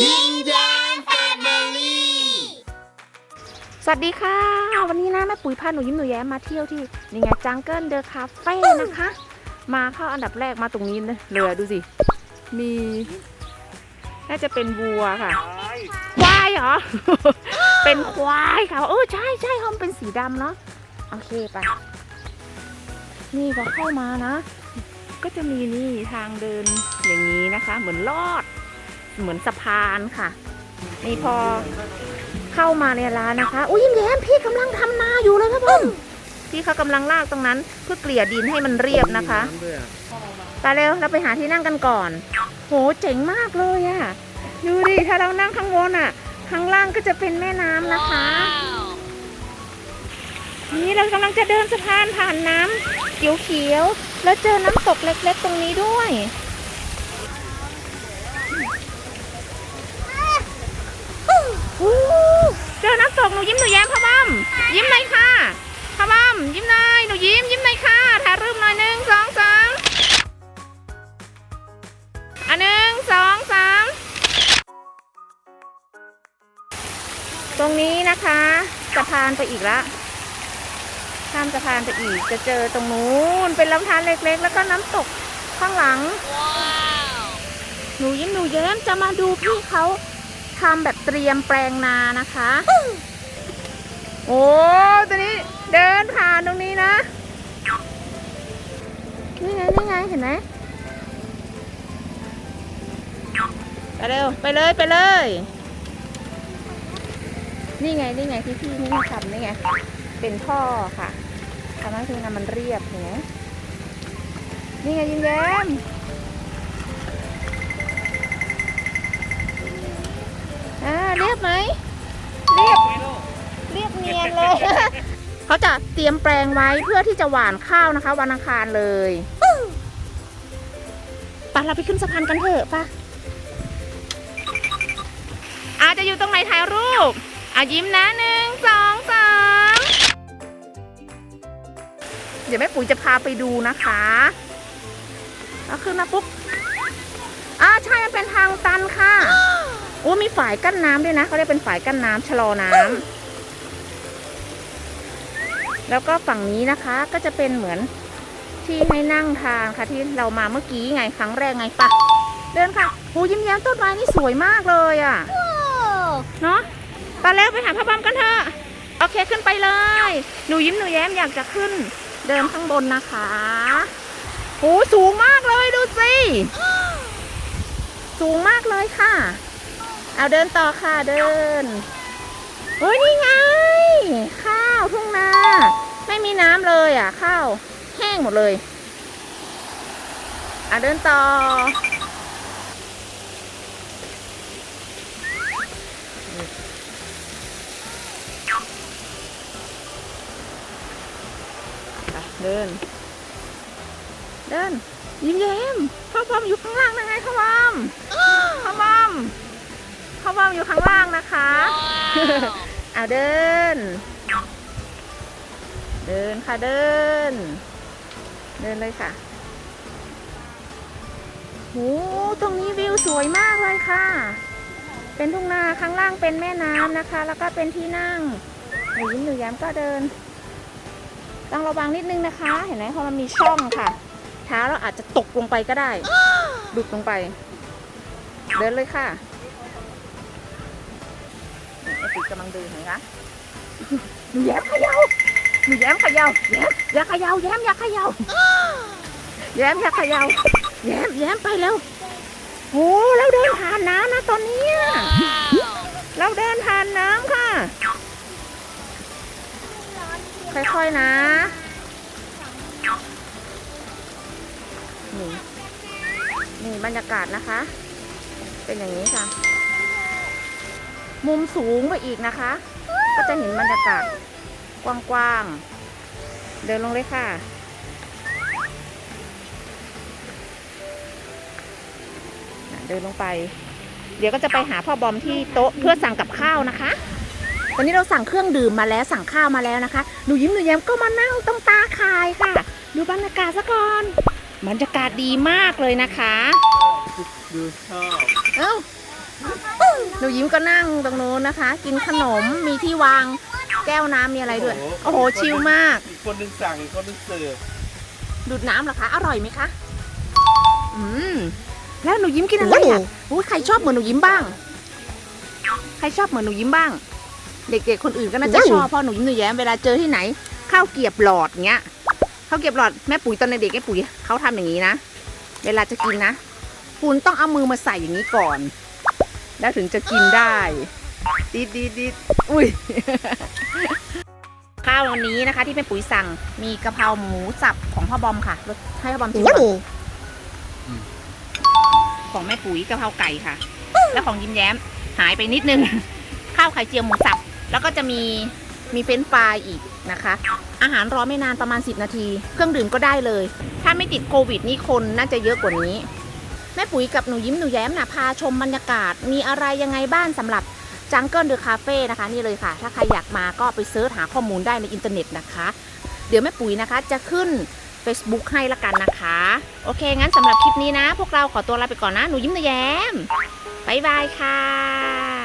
ยิ้มแย้มแฟมิลี่สวัสดีค่ะ วันนี้นะแม่ปุ๋ยพาหนูยิ้มหนูแย้มมาเที่ยวที่นี่ไงจังเกิลเดอะคาเฟ่นะคะ มาเข้าอันดับแรกมาตรงนี้เลยดูสิ มี น่าจะเป็นวัวค่ะ ควายเหรอ เป็นควายค่ะเออใช่ใช่เขามันเป็นสีดำเนาะโอเคไป นี่พอเข้ามานะ ก็จะมีนี่ทางเดินอย่างนี้นะคะ เหมือนลอด เหมือนสะพานค่ะ นี่พอเข้ามาในร้านนะคะ อุ้ยยิ้มแย้มพี่กำลังทำนาอยู่เลยครับผมพี่เขากำลังลากตรงนั้น เพื่อเกลี่ยดินให้มันเรียบนะคะไปเร็วเราไปหาที่นั่งกันก่อน โหเจ๋งมากเลยอะดูดิถ้าเรานั่งข้างบนอะข้างล่างก็จะเป็นแม่น้ำนะคะ นี่เรากำลังจะเดินสะพานผ่านน้ำเขียวๆแล้วเจอน้ำตกเล็ก ๆ ตรงนี้ด้วย ตรงนี้นะคะสะพานไปอีกละข้ามสะพานไปอีกจะเจอตรงนู้นเป็นลำธารเล็กๆ แล้วก็น้ำตกข้างหลัง หนูยิ้มหนูแย้มจะมาดูพี่เขาทำแบบเตรียมแปลงนานะคะ โอ้ตัวนี้เดินผ่านตรงนี้นะ นี่ไงนี่ไงเห็นไหมไปเร็ว ไปเลยไปเลย นี่ไงนี่ไงที่พี่นี่ทำนี่ไง เป็นท่อค่ะทำให้พื้นน้ำมันเรียบเห็นไหมนี่ไงยิ้มแย้มอ่าเรียบไหมเรียบเรียบเนียนเลย เขาจะเตรียมแปลงไว้เพื่อที่จะหว่านข้าวนะคะ วันอังคารเลยไปเราไปขึ้นสะพานกันเถอะปะอาจจะอยู่ตรงไหนถ่ายรูป อะยิ้มนะหนึ่งสองสามเดี๋ยวแม่ปุ๋ยจะพาไปดูนะคะแล้วขึ้นมาปุ๊บอ่าใช่มันเป็นทางตันค่ะโอ้มีฝายกั้นน้ำด้วยนะเขาเรียกเป็นฝายกั้นน้ำชะลอน้ำแล้วก็ฝั่งนี้นะคะก็จะเป็นเหมือนที่ให้นั่งทานค่ะที่เรามาเมื่อกี้ไงครั้งแรกไงปะเดินค่ะโหยิ้มแย้มต้นไม้นี่สวยมากเลยอะ่ะเนาะ ไปแล้วไปหาพระบอมกันเถอะ โอเคขึ้นไปเลย หนูยิ้มหนูแย้มอยากจะขึ้น เดินข้างบนนะคะโหสูงมากเลยดูสิ สูงมากเลยค่ะ เอาเดินต่อค่ะเดินเฮ้ยนี่ไง ข้าวทุ่งนา ไม่มีน้ำเลยอะ ข้าวแห้งหมดเลย อะเดินต่อ เดิน เดิน ยิ้มแย้มพ่อพอมอยู่ข้างล่างนะไงพ่อพอมพ่อพอมพ่อบอมอยู่ข้างล่างนะคะเอาเดิน เดินค่ะเดิน เดินเลยค่ะโหตรงนี้วิวสวยมากเลยค่ะ เป็นทุ่งนาข้างล่างเป็นแม่น้ำนะคะ แล้วก็เป็นที่นั่งหนูยิ้มหนูแย้มก็เดิน ต้องระวังนิดนึงนะคะ เห็นไหมเพราะมันมีช่องค่ะ เท้าเราอาจจะตกลงไปก็ได้ดุดลงไป เดินเลยค่ะไอปีกำลังเดินเห็นไหมคะหนูแย้มเขยาหนูแย้มเขยาแย้มอย่าเขยาแย้มอย่าเขยาแย้มอย่าเขยาแย้มแย้มไปแล้วโอ้เราเดินผ่านน้ำนะตอนนี้อะเราเดินผ่านน้ำค่ะ ค่อยๆนะนี่นี่บรรยากาศนะคะ เป็นอย่างนี้ค่ะ มุมสูงไปอีกนะคะ ก็จะเห็นบรรยากาศกว้างๆ เดินลงเลยค่ะ เดินลงไป เดี๋ยวก็จะไปหาพ่อบอมที่โต๊ะเพื่อสั่งกับข้าวนะคะ ตอนนี้เราสั่งเครื่องดื่มมาแล้วสั่งข้าวมาแล้วนะคะ หนูยิ้มหนูแย้มก็มานั่งตรงตาคายค่ะ ดูบรรยากาศซะก่อนบรรยากาศดีมากเลยนะคะ ดูชอบเอ้าหนูยิ้มก็นั่งตรงนู้นนะคะ กินขนมมีที่วางแก้วน้ำมีอะไรด้วย โอ้โหชิลมากอีกคนหนึงสั่งอีกคนหนึงเสิร์ฟดูดน้ำเหรอคะ อร่อยไหมคะ อืม แล้วหนูยิ้มกินอะไรอะ อุ้ยใครชอบเหมือนหนูยิ้มบ้าง ใครชอบเหมือนหนูยิ้มบ้าง เด็กๆคนอื่นก็น่าจะชอบเพราะหนูยิ้มหนูแย้มเวลาเจอที่ไหนข้าวเกรียบหลอดเงี้ยข้าวเกรียบหลอดแม่ปุ๋ยตอนเด็กๆแม่ปุ๋ยเขาทำอย่างนี้นะ เวลาจะกินนะคุณต้องเอามือมาใส่อย่างนี้ก่อน แล้วถึงจะกินได้ดีดดีดดีดอุ้ยข้าววันนี้นะคะ ที่แม่ปุ๋ยสั่งมีกะเพราหมูสับของพ่อบอมค่ะรสให้พ่อบอมชิมก่อนของแม่ปุ๋ยกะเพราไก่ค่ะ แล้วของยิ้มแย้มหายไปนิดนึง ข้าวไข่เจียวหมูสับ แล้วก็จะมีมีเฟรนฟรายอีกนะคะ อาหารรอไม่นานประมาณ 10 นาที เครื่องดื่มก็ได้เลย ถ้าไม่ติดโควิดนี่คนน่าจะเยอะกว่านี้ แม่ปุ๋ยกับหนูยิ้มหนูแย้มนะพาชมบรรยากาศ มีอะไรยังไงบ้างสำหรับจังเกิลเดอะคาเฟ่นะคะนี่เลยค่ะ ถ้าใครอยากมาก็ไปเซิร์ชหาข้อมูลได้ในอินเทอร์เน็ตนะคะ เดี๋ยวแม่ปุ๋ยนะคะจะขึ้น Facebook ให้ละกันนะคะ โอเค งั้นสำหรับคลิปนี้นะ พวกเราขอตัวลาไปก่อนนะ หนูยิ้มหนูแย้มบ๊ายบายค่ะ